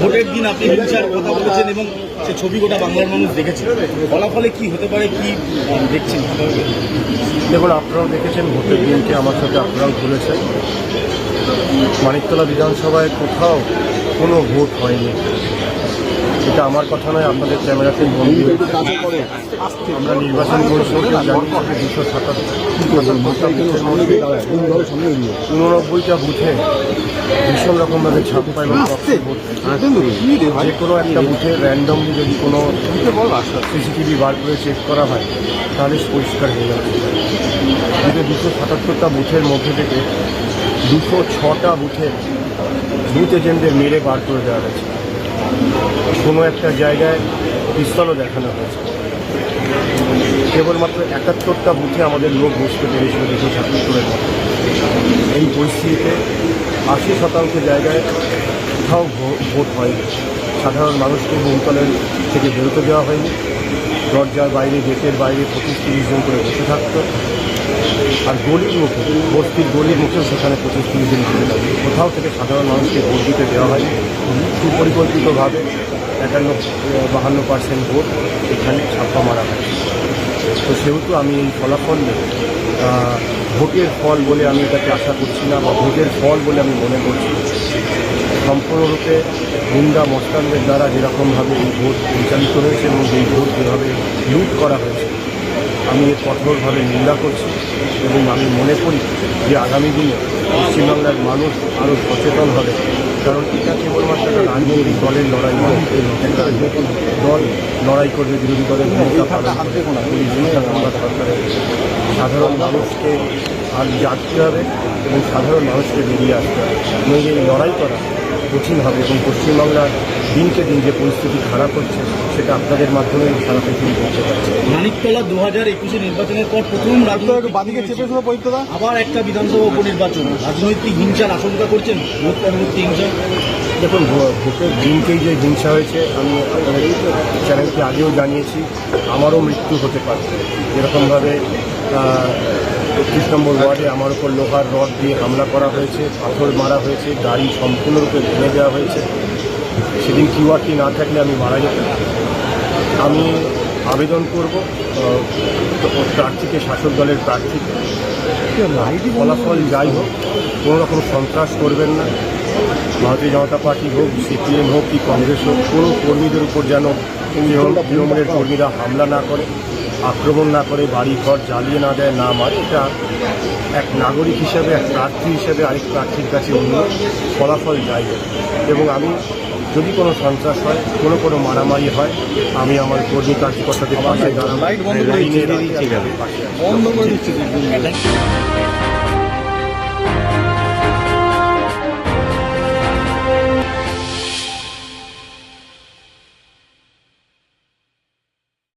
ভোটের দিন আপনি হিংসার কথা বলেছেন এবং সে ছবি গোটা বাংলার মানুষ দেখেছে। ফলাফলে কি হতে পারে, কি দেখছেন দেখুন, আপনারাও দেখেছেন ভোটের দিনকে আমার সাথে আপনারাও ঘুরেছেন মানিকতলা বিধানসভায় কোথাও কোনো ভোট হয়নি। এটা আমার কথা নয় আপনাদের ক্যামেরাতে বন্দি হয়েছে। আমরা নির্বাচন কমিশনকে দুশো উননব্বইটা বুথে ভীষণ রকমভাবে ছাপ্পা এবং যে কোনো একটা বুথে র্যান্ডমলি যদি কোনো সিসিটিভি বার করে চেক করা হয় তাহলে পরিষ্কার হয়ে যাবে কিন্তু দুশো সাতাত্তরটা বুথের মধ্যে থেকে দুশো ছটা বুথে বুথ এজেন্টদের মেরে বার করে দেওয়া হয়েছে। কোনো একটা জায়গায় পিস্তলও দেখানো হয়েছে। কেবলমাত্র একাত্তরটা বুথে আমাদের লোক বসতে পেরেছিল দুশো সাতাত্তরের মধ্যে এই পরিস্থিতিতে আশি শতাংশ জায়গায় কোথাও ভোট হয়নি। সাধারণ মানুষকে বহুতলের থেকে বেরোতে দেওয়া হয়নি। দরজার বাইরে, গেটের বাইরে পঁচিশ তিরিশ জন করে বসে থাকতো। আর গলির মুখে, বস্তির গলির মুখেও সেখানে পঁচিশ তিরিশ জন ঘুরে থাকবে কোথাও থেকে সাধারণ মানুষকে ভোট দিতে দেওয়া হয়নি। সুপরিকল্পিতভাবে একান্ন বাহান্ন পার্সেন্ট ভোট এখানে ছাপ্পা মারা হয় তো সেহেতু আমি এই ফলাফল ভোটের ফল বলে আমি এটাকে আশা করছি না বা ভোটের ফল বলে আমি মনে করছি সম্পূর্ণরূপে গুন্ডা মস্তানদের দ্বারা যেরকমভাবে এই ভোট পরিচালিত হয়েছে এবং এই ভোট যেভাবে লুট করা হয়েছে আমি এর কঠোরভাবে নিন্দা করছি এবং আমি মনে করি যে আগামী দিনে পশ্চিমবাংলার মানুষ আরও সচেতন হবে। কারণ এটা কেবলমাত্র একটা রাজনৈতিক দলের লড়াই নয়, একটা দল লড়াই করবে, বিরোধী দলের ভূমিকা পালন করবে। আমরা সরকারের সাধারণ মানুষকে আর জাগতে হবে এবং সাধারণ মানুষকে বেরিয়ে আসতে হবে। নইলে এই লড়াই করা কঠিন হবে এবং পশ্চিমবাংলার দিনকে দিন যে পরিস্থিতি খারাপ হচ্ছে, সেটা আপনাদের মাধ্যমে সারা পৃথিবী করতে পারছে মানিকতলা দু হাজার একুশে নির্বাচনের পর প্রথম রাজনৈতিক আবার একটা বিধানসভা উপনির্বাচন। রাজনৈতিক হিংসার আশঙ্কা করছেন ভোট পরবর্তী হিংসা দেখুন ভোটের দিনকেই যে হিংসা হয়েছে আমি আপনাদের চ্যানেলকে আগেও জানিয়েছি আমারও মৃত্যু হতে পারে। যেরকমভাবে একত্রিশ নম্বর ওয়ার্ডে আমার উপর লোহার রড দিয়ে হামলা করা হয়েছে পাথর মারা হয়েছে গাড়ি সম্পূর্ণরূপে ভেঙে দেওয়া হয়েছে। সেদিন কিউআরটি না থাকলে আমি মারা যেতাম। আমি আবেদন করব প্রার্থীকে, শাসক দলের প্রার্থীকে। ফলাফল যাই হোক, কোনো রকম সন্ত্রাস করবেন না। ভারতীয় জনতা পার্টি হোক, সিপিএম হোক কি কংগ্রেস হোক, কোনো কর্মীদের উপর যেন তৃণমূল- তৃণমূলের কর্মীরা হামলা না করে, আক্রমণ না করে বাড়ি ঘর জ্বালিয়ে না দেয়, না মারে, এটা এক নাগরিক হিসেবে, এক প্রার্থী হিসেবে আরেক প্রার্থীর কাছে অন্য ফলাফল যাই এবং আমি যদি কোনো সন্ত্রাস হয় কোনো কোনো মারামারি হয় আমি আমার কর্মী কার্যকর্তাদের পাশে দাঁড়াবো।